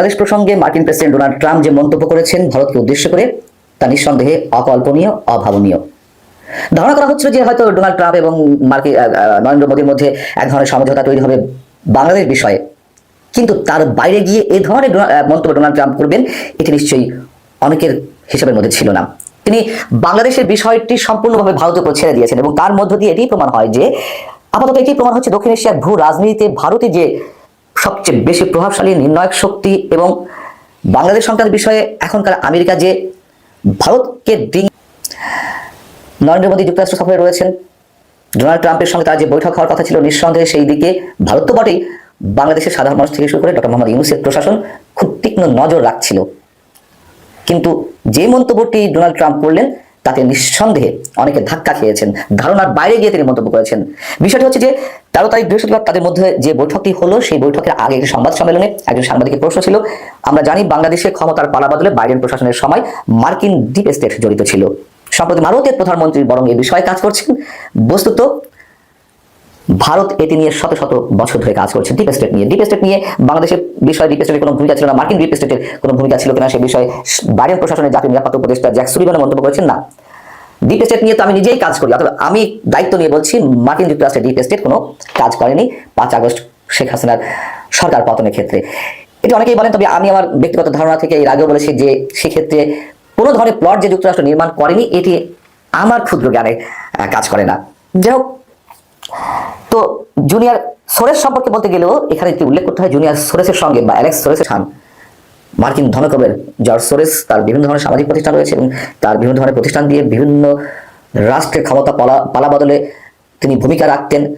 বাংলাদেশ প্রসঙ্গে মার্কিন president Donald Trump যে মন্তব্য করেছেন ভারতকে উদ্দেশ্য করে, তা নিঃসন্দেহে অকল্পনীয়, অভাবনীয়। ধারণা করা হচ্ছিল যে হয়তো ডোনাল্ড ট্রাম্প এবং মার্কিন নরেন্দ্র মোদীর মধ্যে এক ধরনের সমঝোতা তৈরি হবে বাংলাদেশ বিষয়ে। কিন্তু তার বাইরে গিয়ে এই ধরনের মন্তব্য ডোনাল্ড ট্রাম্প করবেন, এটি নিশ্চয়ই অনেকের হিসাবের মধ্যে ছিল না। তিনি বাংলাদেশের বিষয়টি সম্পূর্ণভাবে ভারতের উপর ছেড়ে দিয়েছেন এবং তার মধ্য দিয়ে এটি প্রমাণ হয় যে আপাতত এটি প্রমাণ হচ্ছে দক্ষিণ এশিয়ার ভূ রাজনীতিতে ভারতে যে সবচেয়ে বেশি প্রভাবশালী নির্ণায়ক শক্তি এবং বাংলাদেশ সংক্রান্ত বিষয়ে এখনকার আমেরিকা যে ভারতকে ডিং নরেন্দ্র মোদী যুক্তরাষ্ট্র সফরে রয়েছেন, ডোনাল্ড ট্রাম্পের সঙ্গে তার যে বৈঠক হওয়ার কথা ছিল, নিঃসন্দেহে সেই দিকে ভারত তো বটেই বাংলাদেশের সাধারণ মানুষ থেকে শুরু করে ডক্টর মোহাম্মদ ইউনুসের প্রশাসন খুব তীক্ষ্ণ নজর রাখছিল। কিন্তু যে মন্তব্যটি ডোনাল্ড ট্রাম্প করলেন তাতে নিঃসন্দেহে অনেকে ধাক্কা খেয়েছেন, ধারণার বাইরে গিয়ে তিনি মন্তব্য করেছেন। বিষয়টি হচ্ছে যে তেরো তারিখ বৃহস্পতিবার তাদের মধ্যে যে বৈঠকটি হলো, সেই বৈঠকের আগে একটি সংবাদ সম্মেলনে একজন সাংবাদিকের প্রশ্ন ছিল, আমরা জানি বাংলাদেশে ক্ষমতার পালা বদলে বাইডেন প্রশাসনের সময় মার্কিন ডিপ স্টেট জড়িত ছিল। সম্প্রতি ভারতের প্রধানমন্ত্রী বরং এই বিষয়ে কাজ করছেন। বস্তুত ভারত এটি নিয়ে শত শত বছর ধরে কাজ করছে ডিপ স্টেট নিয়ে। ডিপ স্টেট নিয়ে বাংলাদেশের বিষয়ে ডিপ স্টেটের কোনো ভূমিকা ছিল না। মার্কিন ডিপ স্টেটের কোনো ভূমিকা ছিল কিনা সে বিষয়ে বাইডেন প্রশাসনের জাতীয় নিরাপত্তা উপদেষ্টা জ্যাক সুলিভান মন্তব্য করেছেন না। ডিপ স্টেট নিয়ে তো আমি নিজেই কাজ করি, অথবা আমি দায়িত্ব নিয়ে বলছি মার্কিন যুক্তরাষ্ট্রের ডিপ স্টেট কোনো কাজ করেনি পাঁচ আগস্ট শেখ হাসিনার সরকার পতনের ক্ষেত্রে। এটি অনেকেই বলেন, তবে আমি আমার ব্যক্তিগত ধারণা থেকে এর আগেও বলেছি যে সেক্ষেত্রে কোনো ধরনের প্লট যে যুক্তরাষ্ট্র নির্মাণ করেনি, এটি আমার ক্ষুদ্র জ্ঞানে কাজ করে না। যাই হোক তো জুনিয়র সোরেস সম্পর্কে বলতে গেলেও এখানে একটি উল্লেখ করতে হয়, জুনিয়র সোরেসের সঙ্গে বা অ্যালেক্স সোরেসের খান মার্কিন ধনকবের জর্জ সোরেস তার বিভিন্ন ধরনের সামাজিক প্রতিষ্ঠান রয়েছে এবং তার বিভিন্ন ধরনের প্রতিষ্ঠান দিয়ে বিভিন্ন রাষ্ট্রের ক্ষমতা পালা পালা বদলে তিনি ভূমিকা রাখতেন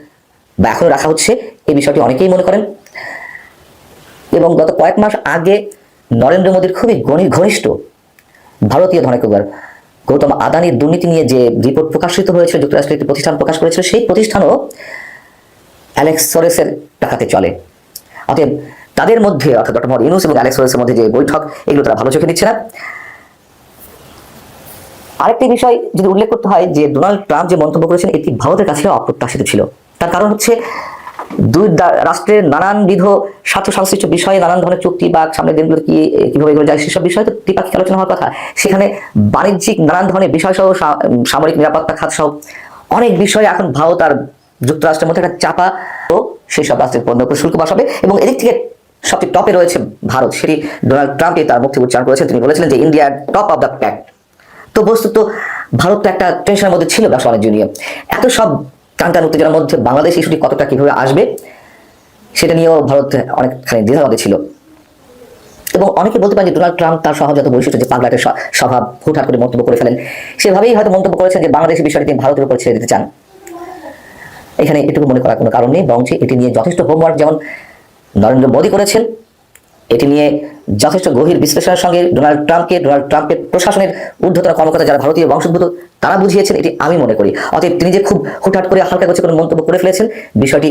বা এখনও রাখা হচ্ছে। এই বিষয়টি অনেকেই মনে করেন। এবং গত কয়েক মাস আগে নরেন্দ্র মোদীর খুবই ঘনি- ঘনিষ্ঠ ভারতীয় ধনকুবার গৌতম আদানির দুর্নীতি নিয়ে যে রিপোর্ট প্রকাশিত হয়েছিল, যুক্তরাষ্ট্রের একটি প্রতিষ্ঠান প্রকাশ করেছিল, সেই প্রতিষ্ঠানও অ্যালেক্স সোরেসের টাকাতে চলে। অতএব তাদের মধ্যে, অর্থাৎ ডক্টর মোহাম্মদ ইউনুস এবং অ্যালেক্স সোরেসের মধ্যে যে বৈঠক, এগুলো তারা ভালো চোখে দিচ্ছে না। আরেকটি বিষয় যদি উল্লেখ করতে হয় যে ডোনাল্ড ট্রাম্প যে মন্তব্য করেছেন, এটি ভারতের কাছে অপ্রত্যাশিত ছিল। তার কারণ হচ্ছে দুই রাষ্ট্রের নানানবিধ স্বার্থ সংশ্লিষ্ট বিষয়ে, নানান ধরনের চুক্তি বা সামনের দিনগুলো কি কীভাবে এগোনো যায়, সেসব বিষয়ে তো দ্বিপাক্ষিক আলোচনা হওয়ার কথা। সেখানে বাণিজ্যিক নানান ধরনের বিষয় সহ সামরিক নিরাপত্তা খাত সহ অনেক বিষয়ে এখন ভারত আর যুক্তরাষ্ট্রের মধ্যে একটা চাপা ও সেই সব রাষ্ট্রের পণ্য শুল্ক বসাবে এবং এদিক থেকে সবচেয়ে টপে রয়েছে ভারত। সেটি ডোনাল্ড ট্রাম্পই তার থেকে উচ্চারণ করেছেন। তিনি বলেছিলেন যে India top of the pack তো বস্তুত ভারত তো একটা টেনশনের মধ্যে ছিল ব্যবসা বাণিজ্য নিয়ে এত সব টানটান উত্তেজনার মধ্যে বাংলাদেশ ইস্যুটি কতটা কীভাবে আসবে, সেটা নিয়েও ভারত অনেকখানি মধ্যে ছিল। এবং অনেকে বলতে পারেন যে ডোনাল্ড ট্রাম্প তার সহজাত বৈশিষ্ট্য যে পাগলাটের স্বভাব হুটহাট করে মন্তব্য করে ফেলেন, সেভাবেই হয়তো মন্তব্য করেছেন যে বাংলাদেশের বিষয়টি তিনি ভারতের উপর ছেড়ে দিতে চান। এখানে এটুকু মনে করার কোনো কারণ নেই, বরং এটি নিয়ে যথেষ্ট হোমওয়ার্ক যেমন নরেন্দ্র মোদী করেছেন, এটি নিয়ে যথেষ্ট গভীর বিশ্লেষণের সঙ্গে ডোনাল্ড ট্রাম্পকে, ডোনাল্ড ট্রাম্পের প্রশাসনের ঊর্ধ্বতন কর্মকর্তা যারা ভারতীয় বংশোদ্ভূত, তারা বুঝিয়েছেন, এটি আমি মনে করি। অতএব তিনি যে খুব হুটহাট করে হালকা করছে কোনো মন্তব্য করে ফেলেছেন, বিষয়টি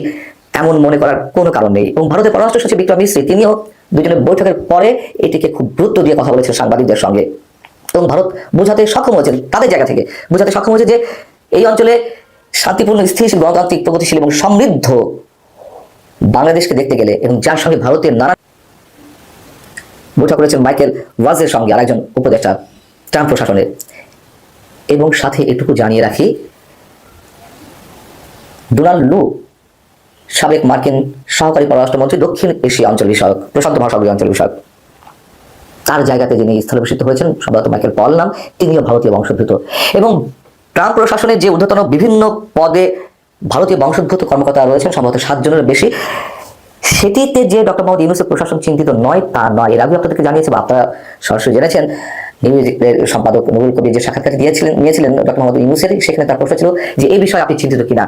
এমন মনে করার কোনো কারণ নেই। এবং ভারতের পররাষ্ট্র সচিব বিক্রম মিশ্রী, তিনিও দুজনের বৈঠকের পরে এটিকে খুব গুরুত্ব দিয়ে কথা বলেছেন সাংবাদিকদের সঙ্গে। এবং ভারত বোঝাতে সক্ষম হয়েছেন, তাদের জায়গা থেকে বোঝাতে সক্ষম হয়েছে যে এই অঞ্চলে শান্তিপূর্ণ স্থিতিশীল গণতান্ত্রিক প্রগতিশীল এবং সমৃদ্ধ বাংলাদেশকে দেখতে গেলে এবং যার সঙ্গে ভারতের নানা বৈঠক করেছেন মাইকেল ওয়াজের সঙ্গে আরেকজন উপদেষ্টা ট্রাম্প প্রশাসনের। এবং সাথে এটুকু জানিয়ে রাখি, ডোনাল্ড লু, সাবেক মার্কিন সহকারী পররাষ্ট্রমন্ত্রী, দক্ষিণ এশিয়া অঞ্চল বিষয়ক, প্রশান্ত মহাসাগরীয় অঞ্চল বিষয়ক। তার জায়গাতে যিনি স্থলাভিষিক্ত হয়েছেন, সম্ভবত মাইকেল পল নাম, তিনিও ভারতীয় বংশোদ্ভূত। এবং ট্রাম্প প্রশাসনের যে ঊর্ধ্বতন বিভিন্ন পদে ভারতীয় বংশোদ্ভূত কর্মকর্তা রয়েছেন, সম্ভবত সাতজনের বেশি, সেটিতে যে ডক্টর মোহাম্মদ ইউনুসের প্রশাসন চিন্তিত নয়, তা নয়। এর আগে আপনাদেরকে জানিয়েছে বা আপনারা সরাসরি জেনেছেন সম্পাদক নবুল কবির যে সাক্ষাৎকার দিয়েছিলেন নিয়েছিলেন ডক্টর মোহাম্মদ ইউনুসের, সেখানে তার প্রশ্ন ছিল যে এই বিষয়ে আপনি চিন্তিত কিনা?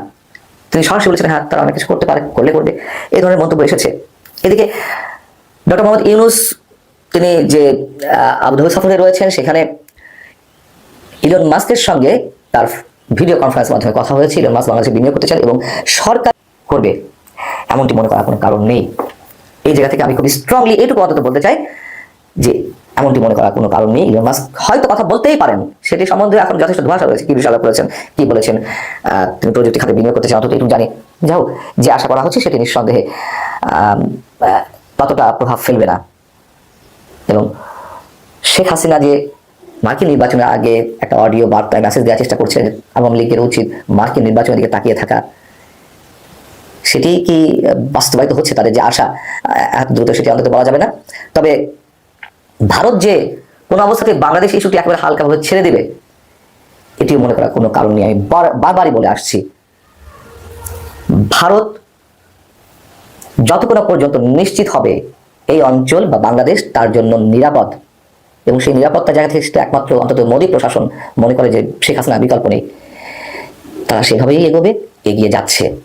তিনি সরাসরি বলেছেন হ্যাঁ তারা অনেক কিছু করতে পারে, করলে করবে। এই ধরনের মন্তব্য এসেছে। এদিকে ডক্টর মোহাম্মদ ইউনুস, তিনি যে আবুধাবি সফরে রয়েছেন, সেখানে ইলন মাস্কের সঙ্গে তার ভিডিও কনফারেন্স মাধ্যমে কথা হয়েছে ইলন মাস্ক বাংলাদেশে বিনিয়োগ করতে চান এবং সরকার করবে। এমনটি মনে করার কোনো কারণ নেই। এই জায়গা থেকে আমি খুব স্ট্রংলি এটুকু অন্তত বলতে চাই যে, এমনটি মনে করার কোনো কারণ নেই। ইলন মাস্ক হয়তো কথা বলতেই পারেন। সেটি সম্বন্ধে এখন যথেষ্ট ধোঁয়াশা রয়েছে। কি বিষয় করেছেন কি বলেছেন তিনি প্রযুক্তি খাতে বিনিয়োগ করতে চান অন্তত একটু জানি। যা হোক, যে আশা করা হচ্ছে সেটি নিঃসন্দেহে ততটা প্রভাব ফেলবে না। এবং শেখ হাসিনা যে মার্কিন নির্বাচনের আগে একটা অডিও বার্তায় মেসেজ দেওয়ার চেষ্টা করছে আওয়ামী লীগের উচিত মার্কিন নির্বাচনের দিকে তাকিয়ে থাকা। সেটি কি বাস্তবায়িত হচ্ছে তাদের যে আশা, এত দ্রুত সেটি অন্তত বলা যাবে না। তবে ভারত যে কোনো অবস্থাতে বাংলাদেশ ইস্যুটি একেবারে হালকাভাবে ছেড়ে দেবে, এটিও মনে করার কোনো কারণ নেই। আমি বার- বারবারই বলে আসছি, ভারত যতক্ষণ পর্যন্ত নিশ্চিত হবে এই অঞ্চল বা বাংলাদেশ তার জন্য নিরাপদ। এবং সেই নিরাপত্তা জায়গা থেকে একমাত্র অন্তত মোদী প্রশাসন মনে করে যে শেখ হাসিনার বিকল্প নেই। তারা সেভাবেই এগোবে, এগিয়ে যাচ্ছে।